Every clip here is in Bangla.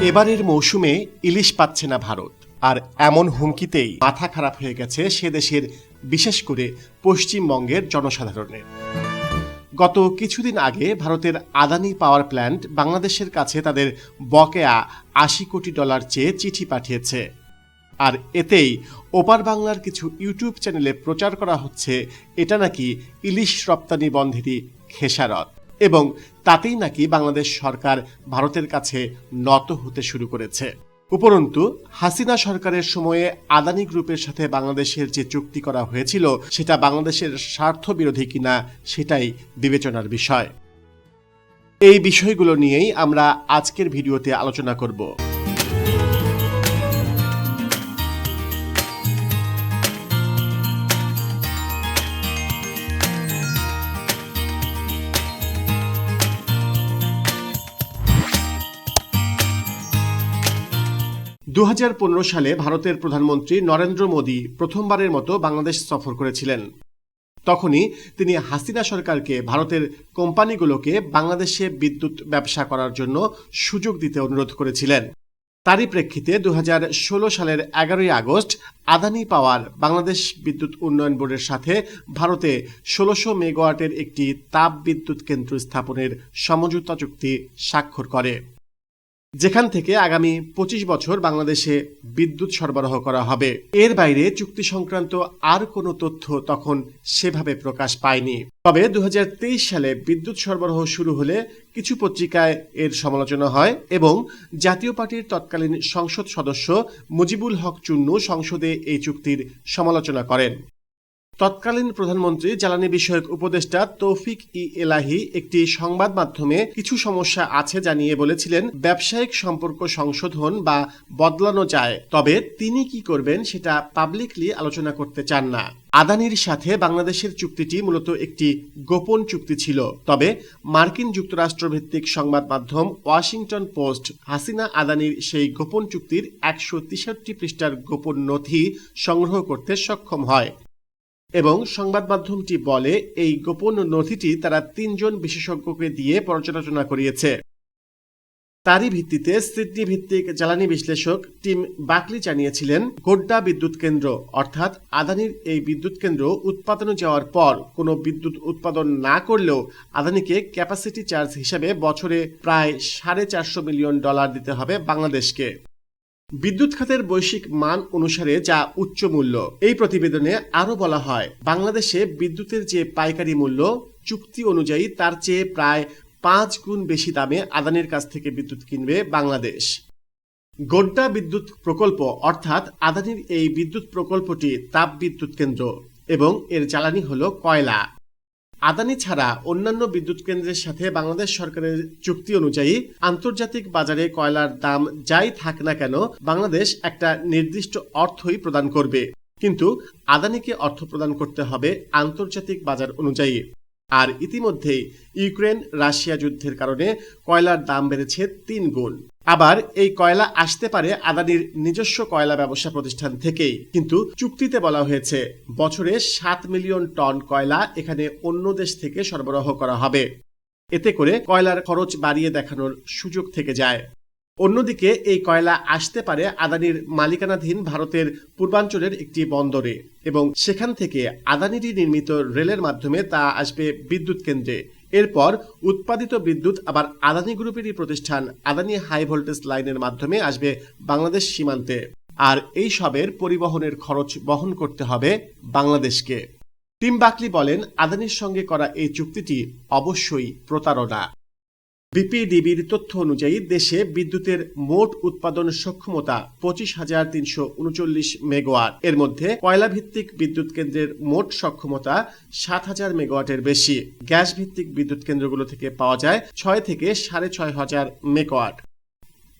এবারের মৌসুমে ইলিশ পাচ্ছে না ভারত, আর এমন হুমকিতেই মাথা খারাপ হয়ে গেছে সে দেশের, বিশেষ করে পশ্চিমবঙ্গের জনসাধারণের। গত কিছুদিন আগে ভারতের আদানি পাওয়ার প্ল্যান্ট বাংলাদেশের কাছে তাদের বকেয়া আশি কোটি ডলার চেয়ে চিঠি পাঠিয়েছে। আর এতেই ওপার বাংলার কিছু ইউটিউব চ্যানেলে প্রচার করা হচ্ছে, এটা নাকি ইলিশ রপ্তানি বন্ধেরই খেসারত। এবং তাতেই নাকি বাংলাদেশ সরকার ভারতের কাছে নত হতে শুরু করেছে। উপরন্তু, হাসিনা সরকারের সময়ে আদানি গ্রুপের সাথে বাংলাদেশের যে চুক্তি করা হয়েছিল, সেটা বাংলাদেশের স্বার্থ বিরোধী কিনা সেটাই বিবেচনার বিষয়। এই বিষয়গুলো নিয়েই আমরা আজকের ভিডিওতে আলোচনা করব। দু হাজার পনেরো সালে ভারতের প্রধানমন্ত্রী নরেন্দ্র মোদী প্রথমবারের মতো বাংলাদেশ সফর করেছিলেন। তখনই তিনি হাসিনা সরকারকে ভারতের কোম্পানিগুলোকে বাংলাদেশে বিদ্যুৎ ব্যবসা করার জন্য সুযোগ দিতে অনুরোধ করেছিলেন। তারই প্রেক্ষিতে দু হাজার ষোলো সালের এগারোই আগস্ট আদানি পাওয়ার বাংলাদেশ বিদ্যুৎ উন্নয়ন বোর্ডের সাথে ভারতে ষোলোশো মেগাওয়াটের একটি তাপ বিদ্যুৎ কেন্দ্র স্থাপনের সমঝোতা চুক্তি স্বাক্ষর করে। যেখান থেকে আগামী পঁচিশ বছর বাংলাদেশে বিদ্যুৎ সরবরাহ করা হবে। এর বাইরে চুক্তি সংক্রান্ত আর কোনো তথ্য তখন সেভাবে প্রকাশ পায়নি। তবে দু হাজার তেইশ সালে বিদ্যুৎ সরবরাহ শুরু হলে কিছু পত্রিকায় এর সমালোচনা হয় এবং জাতীয় পার্টির তৎকালীন সংসদ সদস্য মুজিবুল হক চুন্নু সংসদে এই চুক্তির সমালোচনা করেন। তৎকালীন প্রধানমন্ত্রী, জ্বালানি বিষয়ক উপদেষ্টা তৌফিক ই এলাহি একটি সংবাদ মাধ্যমে কিছু সমস্যা আছে জানিয়ে বলেছিলেন, ব্যবসায়িক সম্পর্ক সংশোধন বা বদলানো যায়, তবে তিনি কি করবেন সেটা পাবলিকলি আলোচনা করতে চান না। আদানির সাথে বাংলাদেশের চুক্তিটি মূলত একটি গোপন চুক্তি ছিল, তবে মার্কিন যুক্তরাষ্ট্র ভিত্তিক সংবাদ মাধ্যম ওয়াশিংটন পোস্ট, হাসিনা আদানির সেই গোপন চুক্তির একশো তেষট্টি পৃষ্ঠার গোপন নথি সংগ্রহ করতে সক্ষম হয়। এবং সংবাদ মাধ্যমটি বলে, এই গোপন নথিটি তারা তিনজন বিশেষজ্ঞকে দিয়ে পর্যালোচনা করিয়েছে। তারই ভিত্তিতে সিডনি ভিত্তিক জ্বালানি বিশ্লেষক টিম বাকলি জানিয়েছিলেন, গোড্ডা বিদ্যুৎ কেন্দ্র, অর্থাৎ আদানির এই বিদ্যুৎ কেন্দ্র উৎপাদনে যাওয়ার পর কোনো বিদ্যুৎ উৎপাদন না করলেও আদানিকে ক্যাপাসিটি চার্জ হিসেবে বছরে প্রায় সাড়ে চারশো মিলিয়ন ডলার দিতে হবে বাংলাদেশকে। বিদ্যুৎ খাতের বৈশ্বিক মান অনুসারে যা উচ্চ মূল্য, এই প্রতিবেদনে আরও বলা হয়, বাংলাদেশে বিদ্যুতের যে পাইকারি মূল্য, চুক্তি অনুযায়ী তার চেয়ে প্রায় পাঁচ গুণ বেশি দামে আদানির কাছ থেকে বিদ্যুৎ কিনবে বাংলাদেশ। গোড্ডা বিদ্যুৎ প্রকল্প অর্থাৎ আদানির এই বিদ্যুৎ প্রকল্পটি তাপ বিদ্যুৎ কেন্দ্র এবং এর জ্বালানি হল কয়লা। আদানি ছাড়া অন্যান্য বিদ্যুৎ কেন্দ্রের সাথে বাংলাদেশ সরকারের চুক্তি অনুযায়ী আন্তর্জাতিক বাজারে কয়লার দাম যাই থাক না কেন, বাংলাদেশ একটা নির্দিষ্ট অর্থই প্রদান করবে। কিন্তু আদানিকে অর্থ প্রদান করতে হবে আন্তর্জাতিক বাজার অনুযায়ী। আর ইতিমধ্যেই ইউক্রেন রাশিয়া যুদ্ধের কারণে কয়লার দাম বেড়েছে তিন গুণ। আবার এই কয়লা আসতে পারে আদানির নিজস্ব কয়লা ব্যবসা প্রতিষ্ঠান থেকেই। কিন্তু চুক্তিতে বলা হয়েছে, বছরে সাত মিলিয়ন টন কয়লা এখানে অন্য দেশ থেকে সরবরাহ করা হবে। এতে করে কয়লার খরচ বাড়িয়ে দেখানোর সুযোগ থেকে যায়। অন্যদিকে এই কয়লা আসতে পারে আদানির মালিকানাধীন ভারতের পূর্বাঞ্চলের একটি বন্দরে এবং সেখান থেকে আদানিরই নির্মিত রেলের মাধ্যমে তা আসবে বিদ্যুৎ কেন্দ্রে। এরপর উৎপাদিত বিদ্যুৎ আবার আদানি গ্রুপেরই প্রতিষ্ঠান আদানি হাই ভোল্টেজ লাইনের মাধ্যমে আসবে বাংলাদেশ সীমান্তে। আর এই সবের পরিবহনের খরচ বহন করতে হবে বাংলাদেশকে। টিম বাকলি বলেন, আদানির সঙ্গে করা এই চুক্তিটি অবশ্যই প্রতারণা। বিপিডিবির তথ্য অনুযায়ী দেশে বিদ্যুতের মোট উৎপাদন সক্ষমতা পঁচিশ হাজার তিনশো উনচল্লিশ মেগাওয়াট। এর মধ্যে কয়লা ভিত্তিক বিদ্যুৎ কেন্দ্রের মোট সক্ষমতা সাত হাজার মেগাওয়াটের বেশি। গ্যাস ভিত্তিক বিদ্যুৎ কেন্দ্রগুলো থেকে পাওয়া যায় ছয় থেকে সাড়ে ছয় হাজার মেগাওয়াট।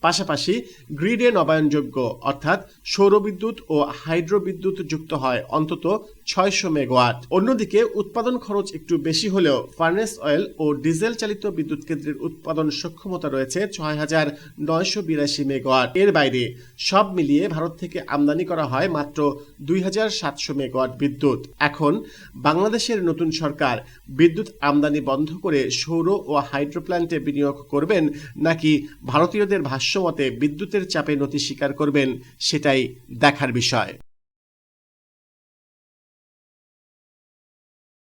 পাশাপাশি গ্রিডে নবায়নযোগ্য, অর্থাৎ সৌরবিদ্যুৎ ও হাইড্রোবিদ্যুৎ যুক্ত হয় অন্তত ছয়শো মেগাওয়াট। অন্যদিকে উৎপাদন খরচ একটু বেশি হলেও ফার্নেস অয়েল ও ডিজেল চালিত বিদ্যুৎ কেন্দ্রের উৎপাদন সক্ষমতা রয়েছে ছয় হাজার নয়শো বিরাশি মেগাওয়াট। এর বাইরে সব মিলিয়ে ভারত থেকে আমদানি করা হয় মাত্র দুই হাজার সাতশো মেগাওয়াট বিদ্যুৎ। এখন বাংলাদেশের নতুন সরকার বিদ্যুৎ আমদানি বন্ধ করে সৌর ও হাইড্রো প্ল্যান্টে বিনিয়োগ করবেন নাকি ভারতীয়দের ভাষ্যমতে বিদ্যুতের চাপে নতি স্বীকার করবেন, সেটাই দেখার বিষয়।